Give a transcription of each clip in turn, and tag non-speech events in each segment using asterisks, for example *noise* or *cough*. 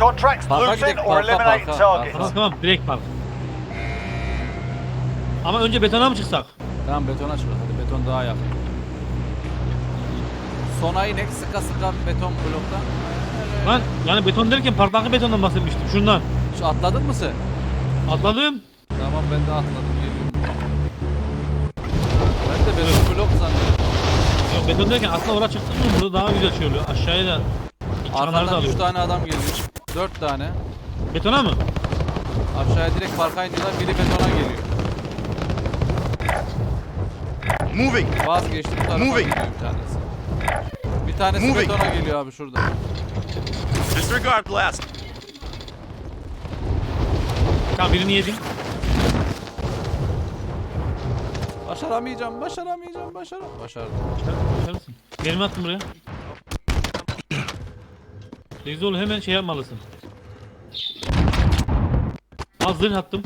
contracts, Parka looting gidelim, or parka, eliminating parka, targets. Tamam tamam direkt park. Ama önce betona mı çıksak? Tamam betona çıkar. Hadi beton daha yakın. Sona inek sıka sıka beton blokta. Lan yani beton derken parktaki betondan bahsetmiştim. Şundan. Şu atladın mı sen? Atladım. Tamam ben de atladım geliyorum. Ben de beton blok zannediyorum. Yok beton derken aslında oraya çıktın mı burada daha güzel şey oluyor. Aşağıya da çıkanları da Arkadan 3 alıyor. tane adam geliyor. 4 tane. Betona mı? Aşağıya direkt parka iniyorlar. Biri betona geliyor. Moving. Vazgeçti bu tarafa Moving. gidiyor bir tanesi. Bir tanesi Moving. betona geliyor abi şurada. Disregard blast. Tamam birini yedim. Başaramayacağım, başaramayacağım, başaram. Başardım. Başarısın. Yerimi attım buraya. Rezol hemen şey yapmalısın. Az zırh attım.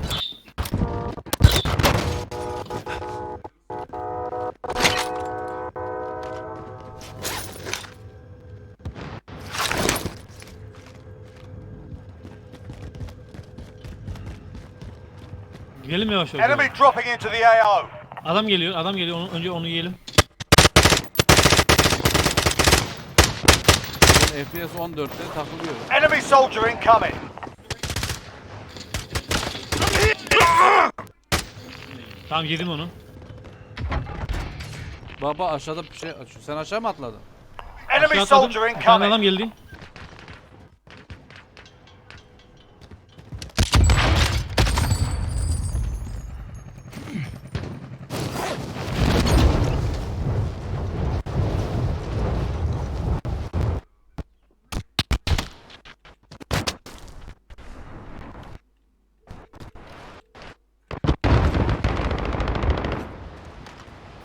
Gidelim yavaş yavaş. Enemy dropping into the AO. Adam geliyor, adam geliyor. Onu, önce onu yiyelim. FPS 14'te takılıyorum. Enemy soldier incoming. Tamam yedim onu. Baba aşağıda bir şey açıyor. Sen aşağı mı atladın? Enemy Aşağı soldier atladım. Bir tane adam incoming. geldi.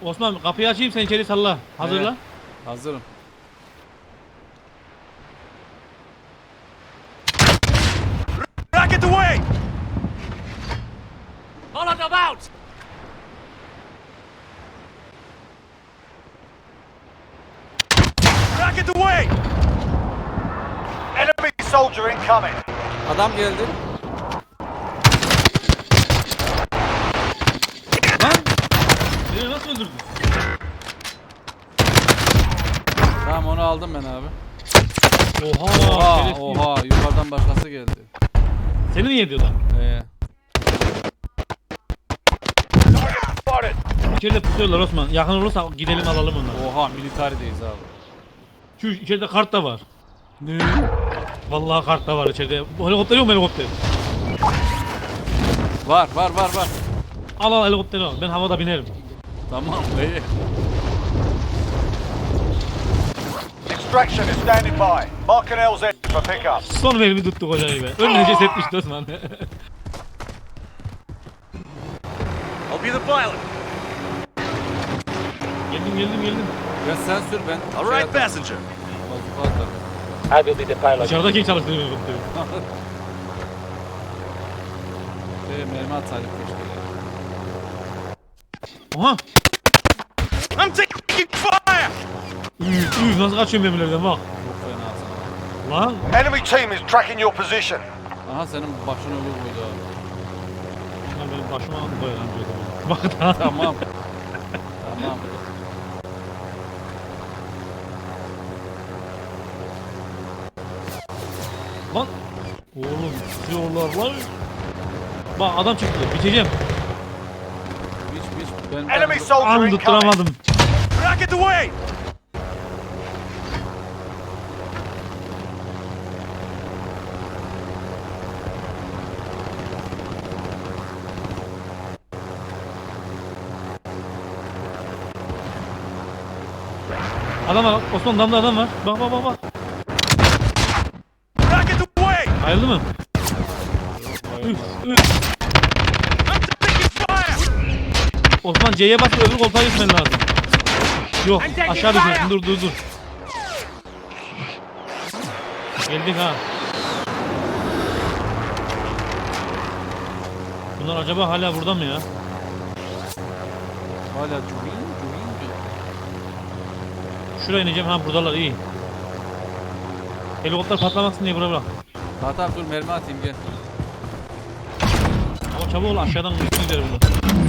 Osman kapıyı açayım sen içeri salla. Hazırla. Evet, hazırım. Rocket away. Rocket away. Enemy soldier incoming. Adam geldi. Lan! Beni nasıl öldürdün? Tamam onu aldım ben abi. Oha! Oha şerefsiz. oha yukarıdan başkası geldi. Seni niye ediyorlar? Ee. İçeride pusuyorlar Osman. Yakın olursa gidelim alalım onları. oha militarideyiz abi. Şu içeride kart da var. Ne? Vallahi kart da var içeride. Bu helikopter yok mu helikopter? Var var var var. Al al helikopteri al. Ben havada binerim. Tamam iyi. Extraction is standing by. Mark an LZ for pickup. Son mermi tuttuk hocayı be. Önüne cesetmişti Osman. *laughs* I'll be the pilot. geldim geldim geldim. Ya sen sür ben. All şey right, passenger. I will be the pilot. Dışarıda kim çalıştırıyor helikopteri? *laughs* Şey, mermi atsaydık keşke. Oha! I'm taking fire. Üf, üf, nasıl kaçıyor mermilerden bak. Lan! Enemy team is tracking your position. Aha senin başın olur buydu abi. Lan benim başıma koyar amca. Bak daha. Tamam. *laughs* tamam. Lan! Oğlum tutuyorlar lan. Bak adam çıktı. Biteceğim. Biç biç. Ben, Enemy soldier An incoming. tutturamadım. Rocket away. Adam var. Osman damda adam var. Bak bak bak bak. Rocket away. Ayrıldı mı? Üf üf. Osman C'ye bas öbür koltuğa gitmen lazım. Yok aşağı düşüyorsun dur dur dur. Geldik ha. Bunlar acaba hala burada mı ya? Hala cuhin diyor. Şuraya ineceğim. Ha buradalar iyi. Helikopter patlamasın diye buraya bırak. Fatih abi dur mermi atayım gel. Ama çabuk ol aşağıdan üstüne gider bunlar.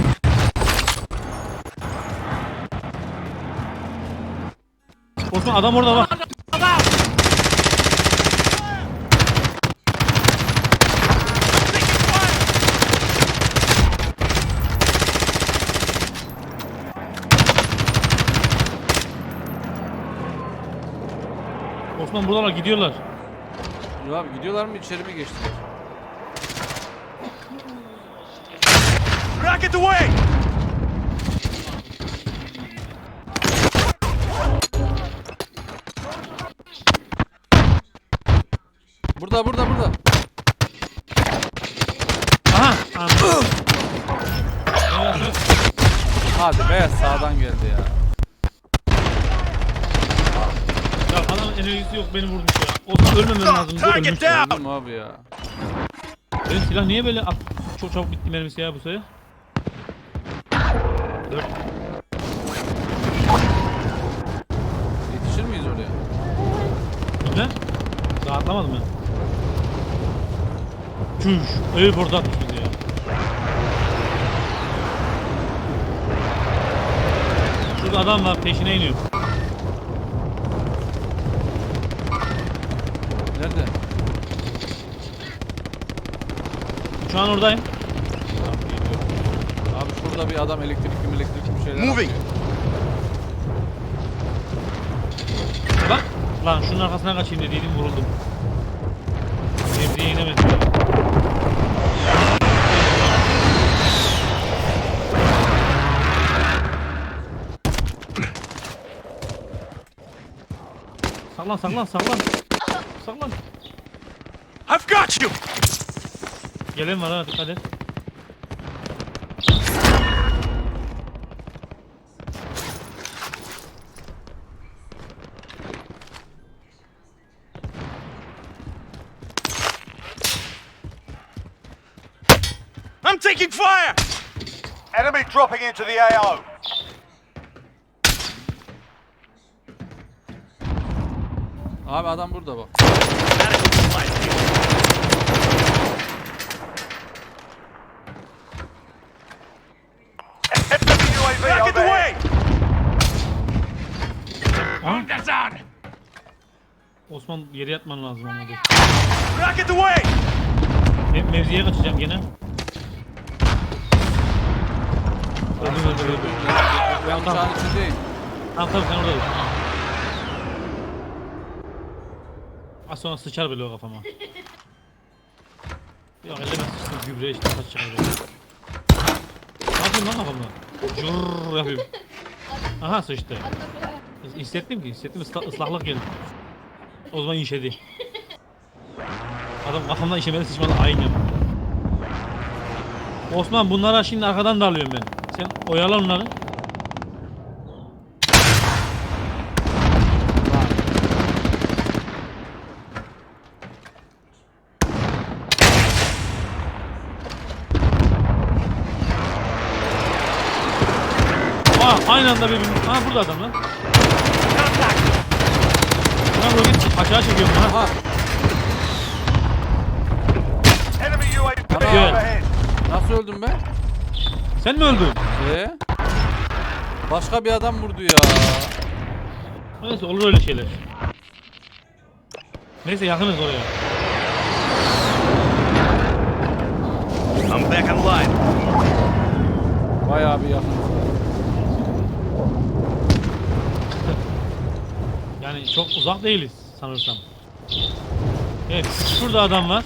Osman adam orada bak. Osman buradalar gidiyorlar. Dur abi gidiyorlar mı içeri mi geçtiler? Rocket away! Burada burada burada. Aha! Anladım. Hadi be sağdan geldi ya. Ya adamın enerjisi yok beni vurmuş ya. Osman ölmemem lazım. Target Ölmüş. down! Öldüm abi ya. Benim silah niye böyle at- çok çabuk bitti mermisi ya bu sayı? Dört. Yetişir miyiz oraya? Ne? Daha atlamadım ben. Çüş. Airport'a atmış bizi ya. Şurada adam var peşine iniyor. Nerede? Şu an oradayım. Abi şurada bir adam elektrikli elektrikli bir şeyler Moving. atıyor. Bak. Lan şunun arkasına kaçayım dediydim vuruldum. Mevziye inemedim Saklan saklan saklan. Saklan. I've got you! Gelen var ha dikkat et. I'm taking fire! Enemy dropping into the AO. Abi adam burada bak. UAV Rocket overhead. away! Ha? Osman yere yatman lazım ama dur. Rocket away! Me- mevziye kaçacağım gene. Öldüm öldüm öldüm. Ben Tamam. uçağın içindeyim. Tamam tamam sen orada dur. Az sonra sıçar böyle o kafama. Yok elleme sıçtım gübre işte kaç çıkar böyle. Ne yapıyorsun lan kafamda? Cırrrr yapıyorum. Aha sıçtı. Hissettim ki hissettim ısla, ıslaklık geldi. O zaman işedi. Adam kafamdan işemedi sıçmadı aynı. Osman bunlara şimdi arkadan darlıyorum ben. Sen oyala onları. Aynı anda birbirimiz. Ha burada adam lan. Lan roket aşağı çekiyorum ha. UAV Ana. overhead. nasıl öldüm ben? Sen mi öldün? Ee? Başka bir adam vurdu ya. Neyse olur öyle şeyler. Neyse yakınız oraya. I'm back online. Bayağı bir yakın. Yani çok uzak değiliz sanırsam. Evet şurada adam var.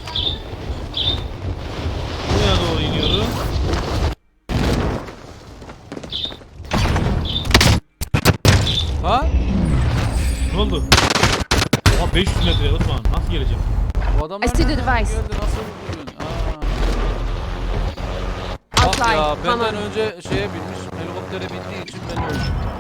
Buraya doğru iniyorum. Ha? Ne oldu? Oha 500 metre Osman nasıl geleceğim? Bu adamlar I see the nereden device. Geldi, nasıl vurdun? Aa. Bak Outline. ya benden Tamam. önce şeye binmiş, helikoptere bindiği için ben öldüm.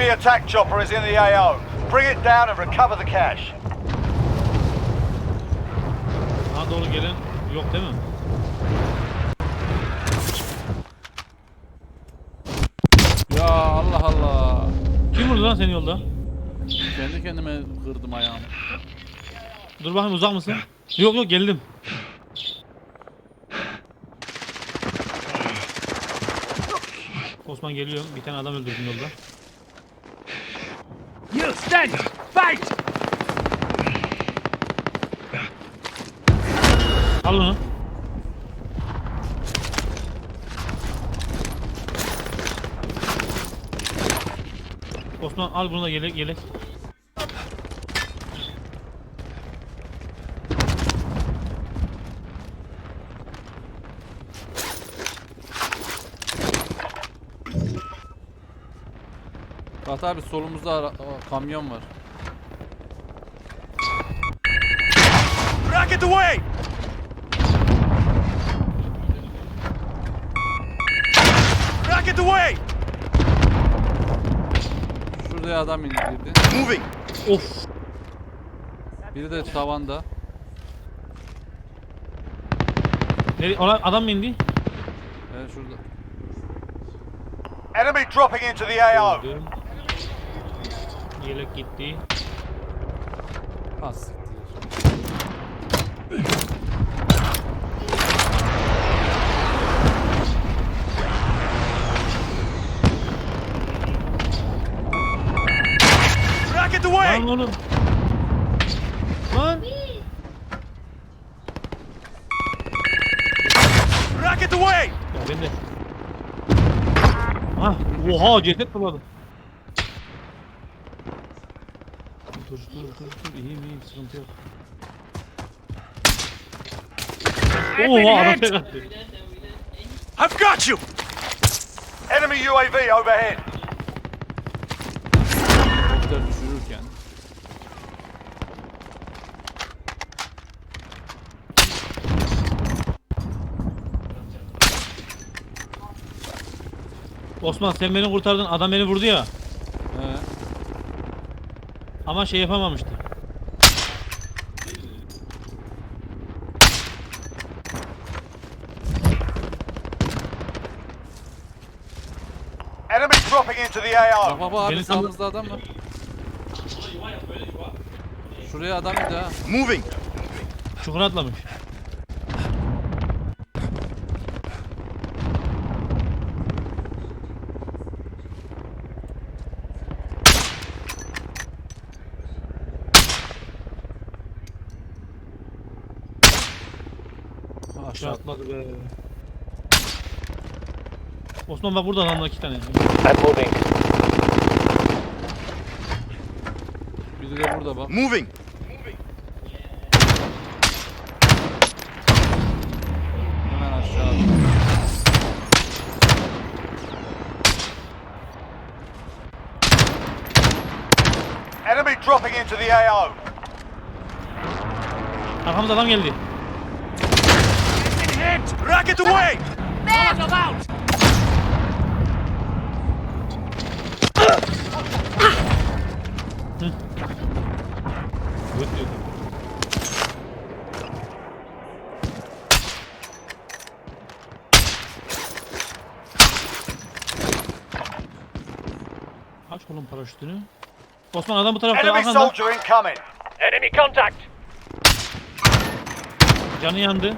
Attack chopper is in the AO. Bring it down and recover the cash. Daha doğru gelen yok değil mi? Ya Allah Allah. Kim vurdu lan seni yolda? Kendi kendime kırdım ayağımı. Dur bakayım uzak mısın? Yok yok geldim. Osman geliyor. Bir tane adam öldürdüm yolda. You stand! Fight! Al onu. Osman al bunu da yelek yelek. Fatih abi solumuzda ara- Aa, kamyon var. Rocket away! Rocket away! Şuraya adam indirdi. Moving! Of. Biri de tavanda. Nereye? Ona adam mı indi? Evet şurada. Enemy dropping into the AO. Gördüm. Yelek gitti. Ha siktir. Rocket away! Lan oğlum. Lan. Rocket away! Ya ben de. Ah, oha ceset buladı. Dur dur dur dur iyiyim iyiyim sıkıntı yok. Oha adam tek attı. I've got you! Enemy UAV overhead. Helikopter düşürürken. Osman sen beni kurtardın adam beni vurdu ya. Ama şey yapamamıştı. Enemy dropping into the Bak AO. bak bak abi Beni sağımızda adam var. Şuraya adam indi ha. Moving! Çukura atlamış. Ha, Aşağı atladı be. Osman bak burada adamlar iki tane. Biri de burada bak. Moving! Hemen aşağı. Enemy dropping into the AO. Arkamızda adam geldi. Rocket away! Göt diyor. Aç oğlum paraşütünü. Osman adam bu tarafta Enemy arkanda. soldier incoming. Enemy contact! Canı yandı.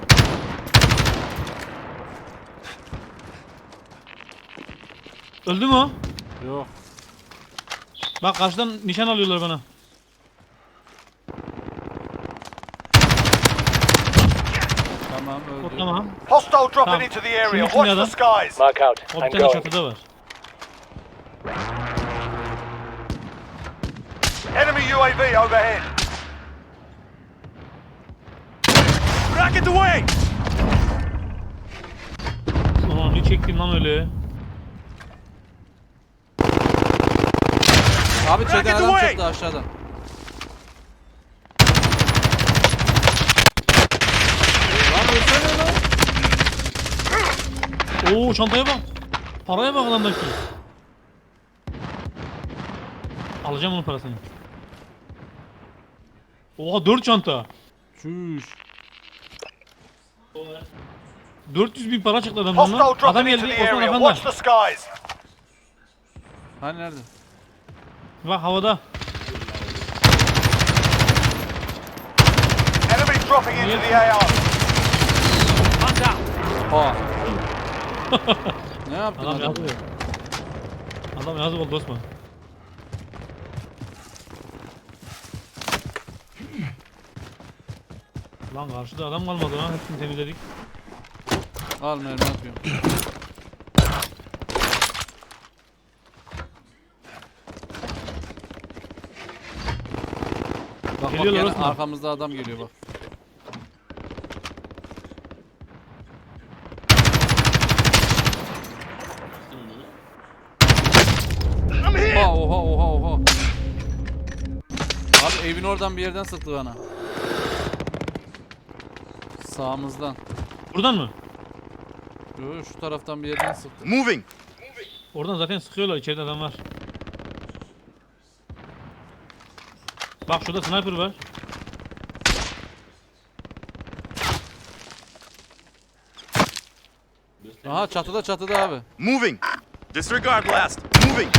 Öldü mü o? Yok. Bak karşıdan nişan alıyorlar bana. Tamam O öldü. tamam. Hostile dropping Tamam. into the area. Watch the skies. Mark out. O bir I'm tane going. çatıda var. Enemy UAV overhead. Rocket away! Ulan ne çektim lan öyle. Abi çeken Rocket adam çıktı aşağıdan. Lan ölsene lan. Oo çantaya bak. Paraya bak adamdaki. Alacağım onun parasını. Oha 4 çanta. Çüş. 400 bin para çıktı adamdan lan. Adam geldi Osman skies. Hani nerede? Bak havada. Enemies dropping into the AR. Ha. *laughs* ne yaptın Adam adam? yazık. Adam yazık oldu Osman. Lan karşıda adam kalmadı lan hepsini temizledik. Al mermi atıyorum. Bak bak Geliyorlar gene Osman. arkamızda adam geliyor bak. Oha oha oha oha. Abi evin oradan bir yerden sıktı bana. Sağımızdan. Buradan mı? Yo, şu taraftan bir yerden sıktı. Moving. Oradan zaten sıkıyorlar içeride adam var. Bak şurada sniper var. Aha çatıda çatıda abi. Moving. Disregard last. Moving.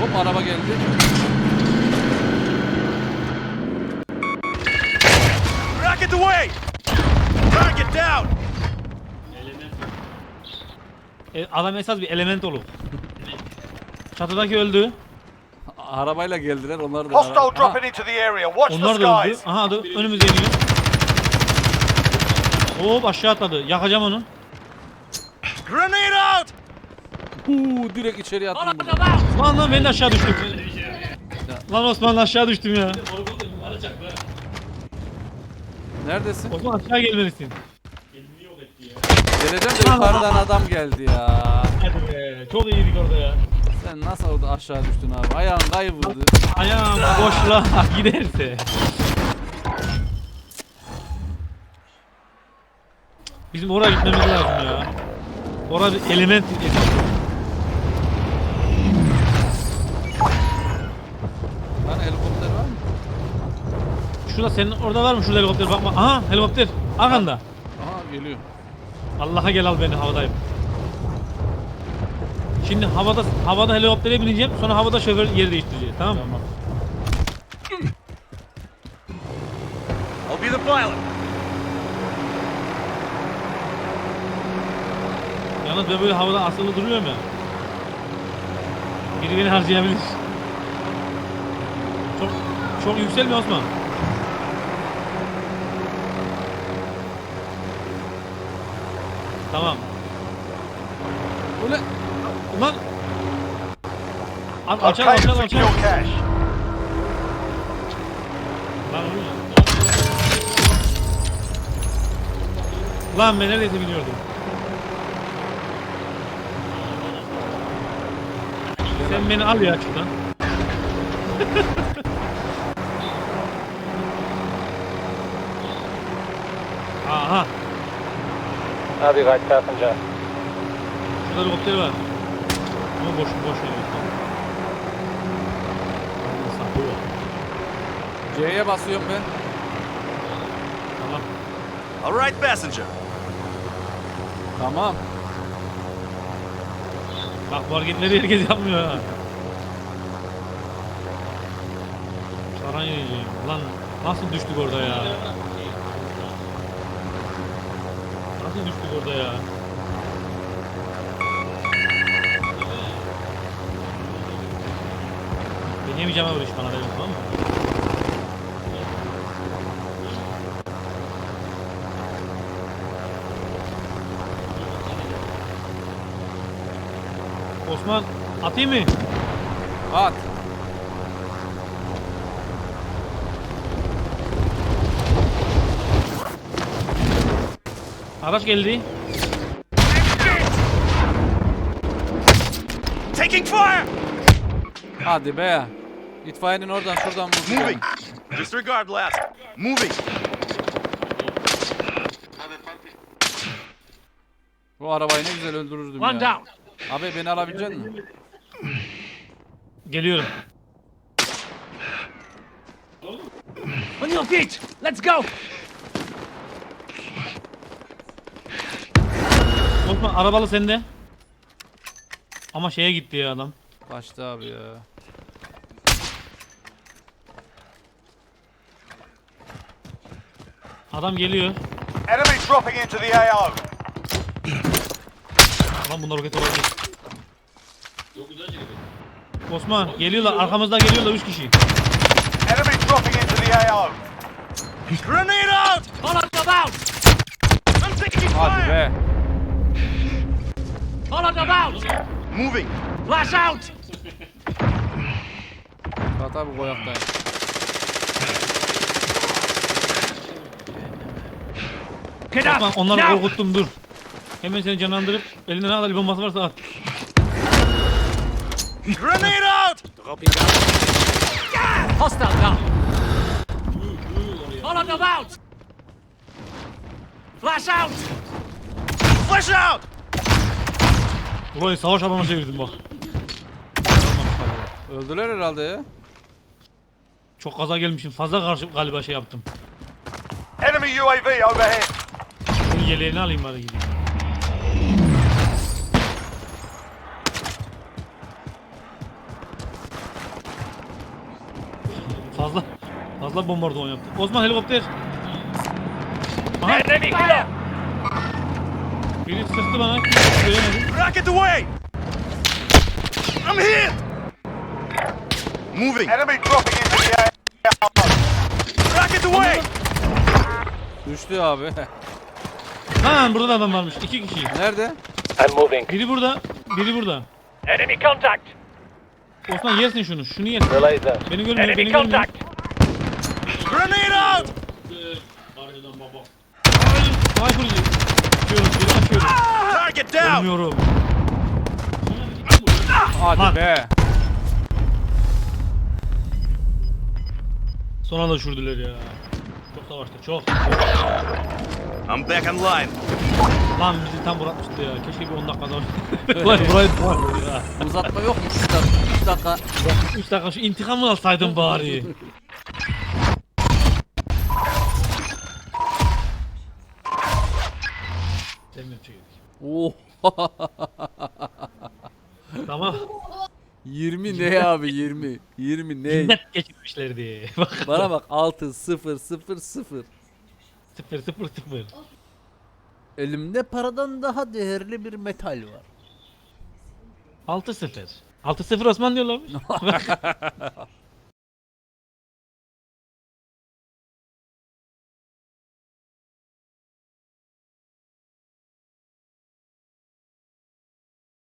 Hop araba geldi. Rocket away. Target down. E, adam esas bir element olur. Çatıdaki öldü. Arabayla geldiler onlar da. Hostile ara- dropping into the area. Watch the Onlar da öldü. skies. Aha da önümüze iniyor. Hop aşağı atladı. Yakacağım onu. Grenade out. Huu, direkt içeri attım bunu. Lan lan ben de aşağı düştüm. Lan Osman aşağı düştüm ya. Neredesin? Osman aşağı gelmelisin. Geleceğim de yukarıdan adam geldi ya. Hadi be. Çok iyiydik orada ya. Sen nasıl orada aşağı düştün abi? Ayağın kayboldu. Ayağım boşluğa *laughs* giderse. Bizim oraya gitmemiz lazım ya. Orada bir element Lan helikopter var mı? Şurada senin orada var mı şurada helikopter bakma. Aha helikopter arkanda. Aha geliyor. Allah'a gel al beni havadayım. Şimdi havada havada helikoptere bineceğim. Sonra havada şoför yer değiştirecek. Tamam mı? Tamam. I'll be the pilot. Yalnız ben böyle havada asılı duruyorum ya. Biri beni harcayabilir. Çok çok yükselme Osman. Tamam. Bu ne? Ulan. Alçal secure alçal. cash. Lan oğlum. Lan ben neredeyse biliyordum. Sen beni al ya şuradan. *laughs* Aha. Abi right passenger. Şurada helikopter var. Ama boş boş veriyor. Sapı var. C'ye basıyorum ben. Tamam. All right, passenger. Tamam. Bak bu hareketleri herkes yapmıyor ha. Saran yiyeceğim. Lan nasıl düştük orada ya? Nasıl düştük orada ya? Ben yemeyeceğim abi bana verin tamam mı? Osman atayım mı? At. Araç geldi. Taking fire! Hadi be. İtfaiyenin oradan şuradan vurdu. Moving. Disregard last. Moving. Bu arabayı ne güzel öldürürdüm One ya. down. Abi beni alabilecek misin? Geliyorum. On your feet. Let's go. Osman arabalı sende. Ama şeye gitti ya adam. Kaçtı abi ya. Adam geliyor. Enemy dropping into the AO. Lan bunda roket olabilir. Osman geliyorlar arkamızda geliyorlar 3 kişi. Enemy dropping into the AO. Grenade out! Follow them out! I'm taking Hadi fire! be. Follow them out! Moving. Flash out! Fuat abi koyaktayım. Get Osman onları korkuttum dur. Hemen seni canlandırıp elinde ne kadar bir bombası varsa at. Grenade out! Hostile down! Follow them out! Flash out! Flash out! Burayı savaş alanına çevirdim bak. Öldüler herhalde ya. Çok kaza gelmişim. Fazla karşı galiba şey yaptım. Enemy UAV overhead. Şunun yeleğini alayım bari gideyim. Fazla fazla bombardıman yaptım. Osman helikopter. Aha. Biri sıktı bana. Göremedim. Rocket away! I'm hit! Moving. Enemy dropping into the AO. Rocket away! Düştü abi. *laughs* Lan burada da adam varmış. İki kişi. Nerede? I'm moving. Biri burada. Biri burada. Enemy contact. Osman yersin şunu. Şunu yersin. Relay that. Beni görmüyor. Beni Enemy görmüyor. contact. Grenade out! Hayır. Hayır. Açıyorum. Biri Target down! Ölmüyorum. Hadi Lan. be. Son anda düşürdüler ya. Çok savaştı çok. I'm back online. Lan bizi tam bırakmıştı ya. Keşke bir 10 dakika daha. Ulan *laughs* burayı bırakmadı ya. Uzatma yok mu? 3 dakika. 3 dakika şu intikamı alsaydım bari. Sevmiyorum çekildik. Oh. Tamam. 20 ne abi 20? 20 ne? Net geçirmişlerdi. Bak. Bana bak 6 0 0 0. Sıfır sıfır sıfır. Elimde paradan daha değerli bir metal var. 6 0. 6 0 Osman diyorlarmış. *laughs*